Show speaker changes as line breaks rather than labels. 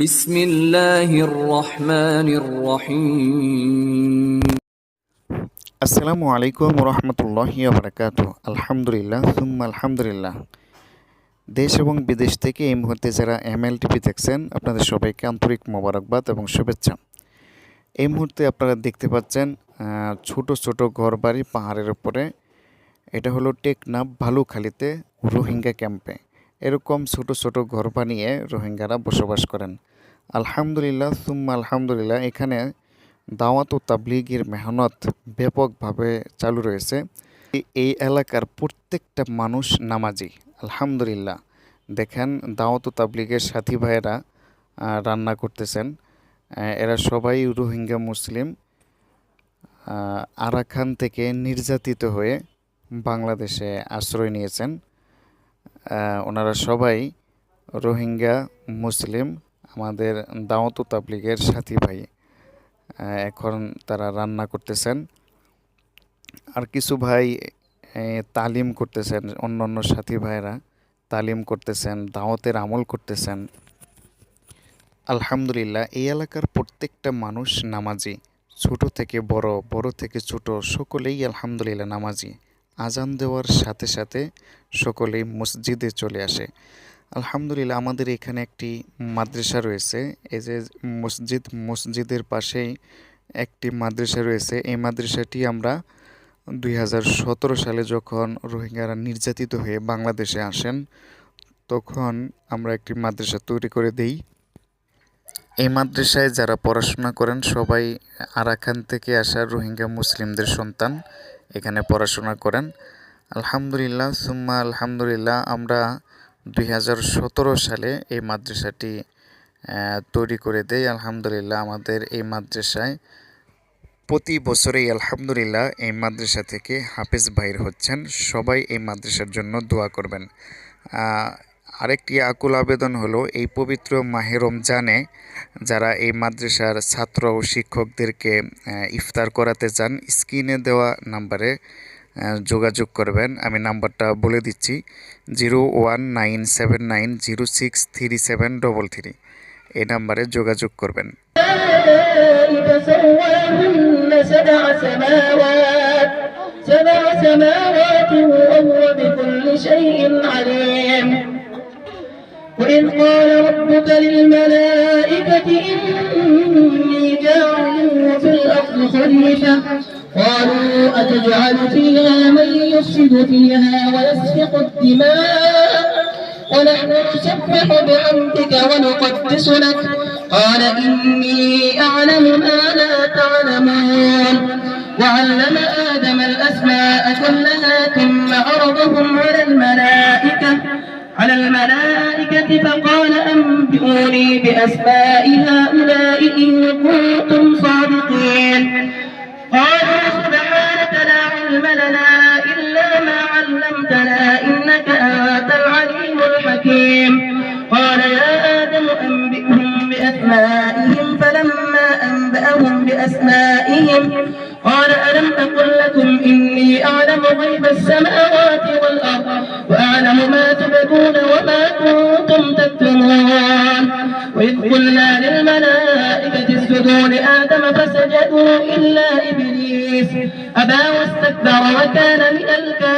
বিসমিল্লাহির রহমানির রহিম।
আসসালামু আলাইকুম রহমতুল্লাহি বারাকাত আলহামদুলিল্লাহ, সুম্মা আলহামদুলিল্লাহ। দেশ এবং বিদেশ থেকে এই মুহূর্তে যারা এমএল টিভি দেখছেন, আপনাদের সবাইকে আন্তরিক মোবারকবাদ এবং শুভেচ্ছা। এই মুহূর্তে আপনারা দেখতে পাচ্ছেন ছোট ছোট ঘরবাড়ি পাহাড়ের উপরে। এটা হলো টেকনাফ ভালুখালিতে রোহিঙ্গা ক্যাম্পে। এরকম ছোট ছোট ঘর বানিয়ে রোহিঙ্গারা বসবাস করেন। আলহামদুলিল্লাহ, সুম্মা আলহামদুলিল্লাহ, এখানে দাওয়াত ও তাবলিগের মেহনত ব্যাপকভাবে চালু রয়েছে। এই এলাকার প্রত্যেকটা মানুষ নামাজি, আলহামদুলিল্লাহ। দেখেন, দাওয়াত ও তাবলিগের সাথী ভাইয়েরা রান্না করতেছেন। এরা সবাই রোহিঙ্গা মুসলিম। আরাকান থেকে নির্যাতিত হয়ে বাংলাদেশে আশ্রয় নিয়েছেন। ওনারা সবাই রোহিঙ্গা, মুসলিম, আমাদের দাওয়াত তাবলিগের সাথী ভাই। এখন তারা রান্না করতেছেন। আর কিছু ভাই তালিম করতেছেন অন্য অন্য সাথী ভাইরা তালিম করতেছেন, দাওয়াতের আমল করতেছেন। আলহামদুলিল্লাহ, এই এলাকার প্রত্যেকটা মানুষ নামাজি, ছোট থেকে বড় বড় থেকে ছোট, সকলেই আলহামদুলিল্লাহ নামাজি। আজান দেওয়ার সাথে সাথে সকলেই মসজিদে চলে আসে। আলহামদুলিল্লাহ, আমাদের এখানে একটি মাদ্রাসা রয়েছে। এই যে মসজিদ, মসজিদের পাশেই একটি মাদ্রাসা রয়েছে। এই মাদ্রাসাটি আমরা দুই হাজার সতেরো সালে যখন রোহিঙ্গারা নির্যাতিত হয়ে বাংলাদেশে আসেন, তখন আমরা একটি মাদ্রাসা তৈরি করে দেই। এই মাদ্রাসায় যারা পড়াশোনা করেন, সবাই আরাকান থেকে আসা রোহিঙ্গা মুসলিমদের সন্তান। এখানে পড়াশোনা করেন। আলহামদুলিল্লাহ, সুম্মা আলহামদুলিল্লাহ, আমরা দুই হাজার সতেরো সালে এই মাদ্রাসাটি তৈরি করে দেই। আলহামদুলিল্লাহ, আমাদের এই মাদ্রাসায় প্রতি বছরেই আলহামদুলিল্লাহ এই মাদ্রাসা থেকে হাফেজ বাইর হচ্ছেন। সবাই এই মাদ্রাসার জন্য দোয়া করবেন। আরেকটি আকুল আবেদন হলো এই পবিত্র মাহে রমজানে যারা এই মাদ্রাসার ছাত্র ও শিক্ষকদেরকে আহ, ইফতার করাতে চান স্ক্রিনে দেওয়া নাম্বারে আহ, যোগাযোগ করবেন আমি নাম্বারটা বলে দিচ্ছি zero one nine seven nine zero six three seven double three এই নাম্বারে যোগাযোগ করবেন
الملائكة سواهن سبع سماوات سبع سماوات وهو بكل شيء عليم وإذ قال ربك للملائكة إني جاعل في الأرض خليفة. قالوا أتجعل فيها من يفسد فيها ويسفك الدماء؟ ونحن نسبح بحمدك ونقدس لك. قال إني أعلم ما لا تعلمون. وعلم آدم الأسماء كلها ثم عرضهم على الملائكة. على الملائكة فقال أنبئوني بأسماء هؤلاء إن كنتم صادقين. قالوا سبحانك لا علم لنا إلا ما علمتنا إنك أنت العليم الحكيم. قال يا آدم أنبئهم بأسمائهم فلما أنبأهم بأسمائهم قال ألم أقل لكم إني أعلم غيب السماوات والأرض وأعلم ما تبدون وما كنتم تكتمون. وإذ قلنا للملائكة اسجدوا لآدم فسجدوا إلا إبليس. أبى واستكبر وكان من الكافرين.